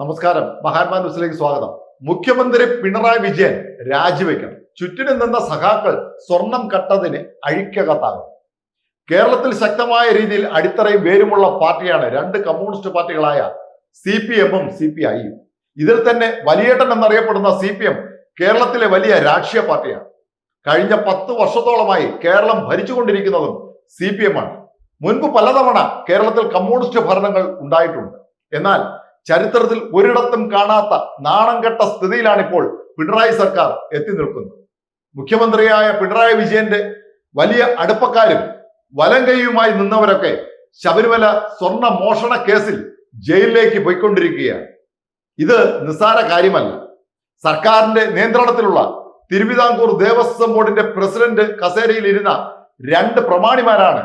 നമസ്കാരം. മഹാത്മാ ന്യൂസിലേക്ക് സ്വാഗതം. മുഖ്യമന്ത്രി പിണറായി വിജയൻ രാജിവെക്കണം. ചുറ്റിനും നിന്ന സഖാക്കൾ സ്വർണം കട്ടതിന് അഴിക്കകത്താകും. കേരളത്തിൽ ശക്തമായ രീതിയിൽ അടിത്തറയും വേരുമുള്ള പാർട്ടിയാണ് രണ്ട് കമ്മ്യൂണിസ്റ്റ് പാർട്ടികളായ സി പി എമ്മും സി പി ഐയും. ഇതിൽ തന്നെ വലിയേട്ടൻ എന്നറിയപ്പെടുന്ന സി പി എം കേരളത്തിലെ വലിയ രാഷ്ട്രീയ പാർട്ടിയാണ്. കഴിഞ്ഞ പത്ത് വർഷത്തോളമായി കേരളം ഭരിച്ചുകൊണ്ടിരിക്കുന്നതും സി പി എം ആണ്. മുൻപ് പലതവണ കേരളത്തിൽ കമ്മ്യൂണിസ്റ്റ് ഭരണങ്ങൾ ഉണ്ടായിട്ടുണ്ട്. എന്നാൽ ചരിത്രത്തിൽ ഒരിടത്തും കാണാത്ത നാണം കെട്ട സ്ഥിതിയിലാണ് ഇപ്പോൾ പിണറായി സർക്കാർ എത്തി നിൽക്കുന്നത്. മുഖ്യമന്ത്രിയായ പിണറായി വിജയന്റെ വലിയ അടുപ്പക്കാരും വലം കൈയുമായി നിന്നവരൊക്കെ ശബരിമല സ്വർണ മോഷണ കേസിൽ ജയിലിലേക്ക് പോയിക്കൊണ്ടിരിക്കുകയാണ്. ഇത് നിസ്സാര കാര്യമല്ല. സർക്കാരിന്റെ നിയന്ത്രണത്തിലുള്ള തിരുവിതാംകൂർ ദേവസ്വം ബോർഡിന്റെ പ്രസിഡന്റ് കസേരയിൽ ഇരുന്ന രണ്ട് പ്രമാണിമാരാണ്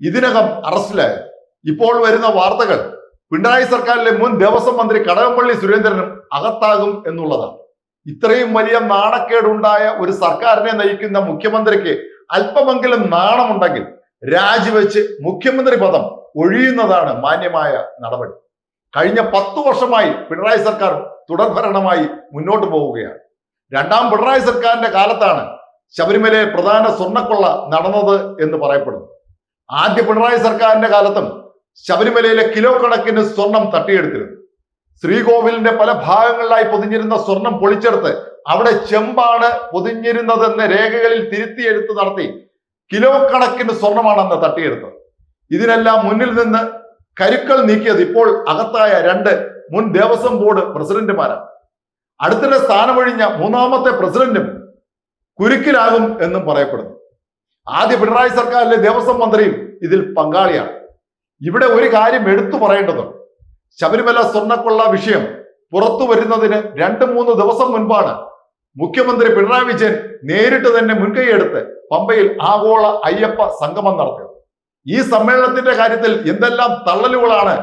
ഇതിനകം അറസ്റ്റിലായത്. ഇപ്പോൾ വരുന്ന വാർത്തകൾ പിണറായി സർക്കാരിലെ മുൻ ദേവസ്വം മന്ത്രി കടകംപള്ളി സുരേന്ദ്രനും അകത്താകും എന്നുള്ളതാണ്. ഇത്രയും വലിയ നാണക്കേടുണ്ടായ ഒരു സർക്കാരിനെ നയിക്കുന്ന മുഖ്യമന്ത്രിക്ക് അല്പമെങ്കിലും നാണമുണ്ടെങ്കിൽ രാജിവെച്ച് മുഖ്യമന്ത്രി പദം ഒഴിയുന്നതാണ് മാന്യമായ നടപടി. കഴിഞ്ഞ പത്തു വർഷമായി പിണറായി സർക്കാർ തുടർഭരണമായി മുന്നോട്ട് പോവുകയാണ്. രണ്ടാം പിണറായി സർക്കാരിന്റെ കാലത്താണ് ശബരിമലയെ പ്രധാന സ്വർണക്കൊള്ള നടന്നത് എന്ന് പറയപ്പെടുന്നു. ആദ്യ പിണറായി സർക്കാരിന്റെ കാലത്തും ശബരിമലയിലെ കിലോ കണക്കിന് സ്വർണം തട്ടിയെടുത്തിരുന്നു. ശ്രീകോവിലിന്റെ പല ഭാഗങ്ങളിലായി പൊതിഞ്ഞിരുന്ന സ്വർണം പൊളിച്ചെടുത്ത് അവിടെ ചെമ്പാണ് പൊതിഞ്ഞിരുന്നതെന്ന് രേഖകളിൽ തിരുത്തിയെടുത്ത് നടത്തി കിലോ കണക്കിന് സ്വർണമാണ് അന്ന് തട്ടിയെടുത്തത് ഇതിനെല്ലാം മുന്നിൽ നിന്ന് കരുക്കൾ നീക്കിയത് ഇപ്പോൾ അകത്തായ രണ്ട് മുൻ ദേവസ്വം ബോർഡ് പ്രസിഡന്റുമാരാണ്. അടുത്തിടെ സ്ഥാനമൊഴിഞ്ഞ മൂന്നാമത്തെ പ്രസിഡന്റും കുരുക്കിലാകും എന്നും പറയപ്പെടുന്നു. ആദ്യ പിണറായി സർക്കാരിലെ ദേവസ്വം മന്ത്രിയും ഇതിൽ പങ്കാളിയാണ്. ഇവിടെ ഒരു കാര്യം എടുത്തു പറയേണ്ടതുണ്ട്. ശബരിമല സ്വർണക്കൊള്ള വിഷയം പുറത്തു വരുന്നതിന് രണ്ട് മൂന്ന് ദിവസം മുൻപാണ് മുഖ്യമന്ത്രി പിണറായി വിജയൻ നേരിട്ട് തന്നെ മുൻകൈയെടുത്ത് പമ്പയിൽ ആഗോള അയ്യപ്പ സംഗമം നടത്തിയത്. ഈ സമ്മേളനത്തിന്റെ കാര്യത്തിൽ എന്തെല്ലാം തള്ളലുകളാണ്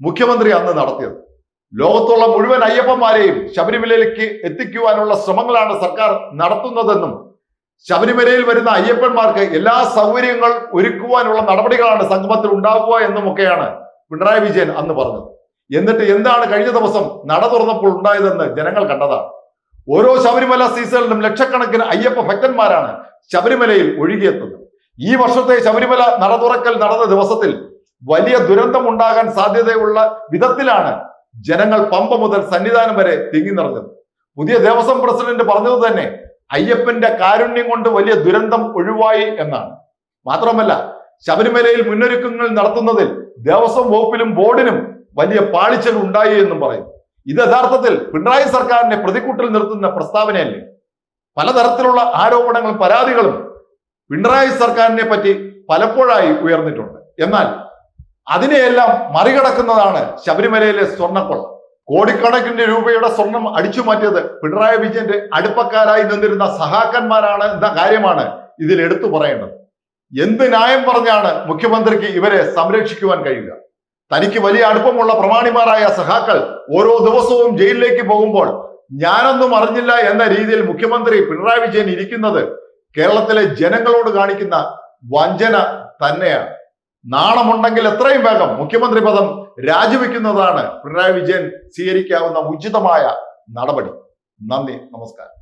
മുഖ്യമന്ത്രി അന്ന് നടത്തിയത്. ലോകത്തുള്ള മുഴുവൻ അയ്യപ്പന്മാരെയും ശബരിമലയിലേക്ക് എത്തിക്കുവാനുള്ള ശ്രമങ്ങളാണ് സർക്കാർ നടത്തുന്നതെന്നും ശബരിമലയിൽ വരുന്ന അയ്യപ്പന്മാർക്ക് എല്ലാ സൗകര്യങ്ങൾ ഒരുക്കുവാനുള്ള നടപടികളാണ് സംഗമത്തിൽ ഉണ്ടാവുക എന്നുമൊക്കെയാണ് പിണറായി വിജയൻ അന്ന് പറഞ്ഞത്. എന്നിട്ട് എന്താണ് കഴിഞ്ഞ ദിവസം നട തുറന്നപ്പോൾ ഉണ്ടായതെന്ന് ജനങ്ങൾ കണ്ടതാണ്. ഓരോ ശബരിമല സീസണിലും ലക്ഷക്കണക്കിന് അയ്യപ്പ ഭക്തന്മാരാണ് ശബരിമലയിൽ ഒഴുകിയെത്തുന്നത്. ഈ വർഷത്തെ ശബരിമല നട തുറക്കൽ നടന്ന ദിവസത്തിൽ വലിയ ദുരന്തം ഉണ്ടാകാൻ സാധ്യതയുള്ള വിധത്തിലാണ് ജനങ്ങൾ പമ്പ മുതൽ സന്നിധാനം വരെ തിങ്ങി നിറഞ്ഞത്. പുതിയ ദേവസ്വം പ്രസിഡന്റ് പറഞ്ഞത് തന്നെ അയ്യപ്പന്റെ കാരുണ്യം കൊണ്ട് വലിയ ദുരന്തം ഒഴിവായി എന്നാണ്. മാത്രമല്ല ശബരിമലയിൽ മുന്നൊരുക്കങ്ങൾ നടത്തുന്നതിൽ ദേവസ്വം വകുപ്പിലും ബോർഡിനും വലിയ പാളിച്ചൽ ഉണ്ടായി എന്നും പറയും ഇത് യഥാർത്ഥത്തിൽ പിണറായി സർക്കാരിനെ പ്രതിക്കൂട്ടിൽ നിർത്തുന്ന പ്രസ്താവനയല്ലേ? പലതരത്തിലുള്ള ആരോപണങ്ങളും പരാതികളും പിണറായി സർക്കാരിനെ പറ്റി പലപ്പോഴായി ഉയർന്നിട്ടുണ്ട്. എന്നാൽ അതിനെയെല്ലാം മറികടക്കുന്നതാണ് ശബരിമലയിലെ സ്വർണക്കൊള്ള. കോടിക്കണക്കിന് രൂപയുടെ സ്വർണം അടിച്ചു മാറ്റിയത് പിണറായി വിജയന്റെ അടുപ്പക്കാരായി നിന്നിരുന്ന സഹാക്കന്മാരാണ് എന്ന കാര്യമാണ് ഇതിൽ എടുത്തു പറയേണ്ടത്. എന്ത് ന്യായം പറഞ്ഞാണ് മുഖ്യമന്ത്രിക്ക് ഇവരെ സംരക്ഷിക്കുവാൻ കഴിയുക? തനിക്ക് വലിയ അടുപ്പമുള്ള പ്രമാണിമാരായ സഹാക്കൾ ഓരോ ദിവസവും ജയിലിലേക്ക് പോകുമ്പോൾ ഞാനൊന്നും അറിഞ്ഞില്ല എന്ന രീതിയിൽ മുഖ്യമന്ത്രി പിണറായി വിജയൻ ഇരിക്കുന്നത് കേരളത്തിലെ ജനങ്ങളോട് കാണിക്കുന്ന വഞ്ചന തന്നെയാണ്. നാണമുണ്ടെങ്കിൽ എത്രയും വേഗം മുഖ്യമന്ത്രി പദം രാജിവെക്കുന്നതാണ് പിണറായി വിജയൻ സ്വീകരിക്കാവുന്ന ഉചിതമായ നടപടി. നന്ദി നമസ്കാരം.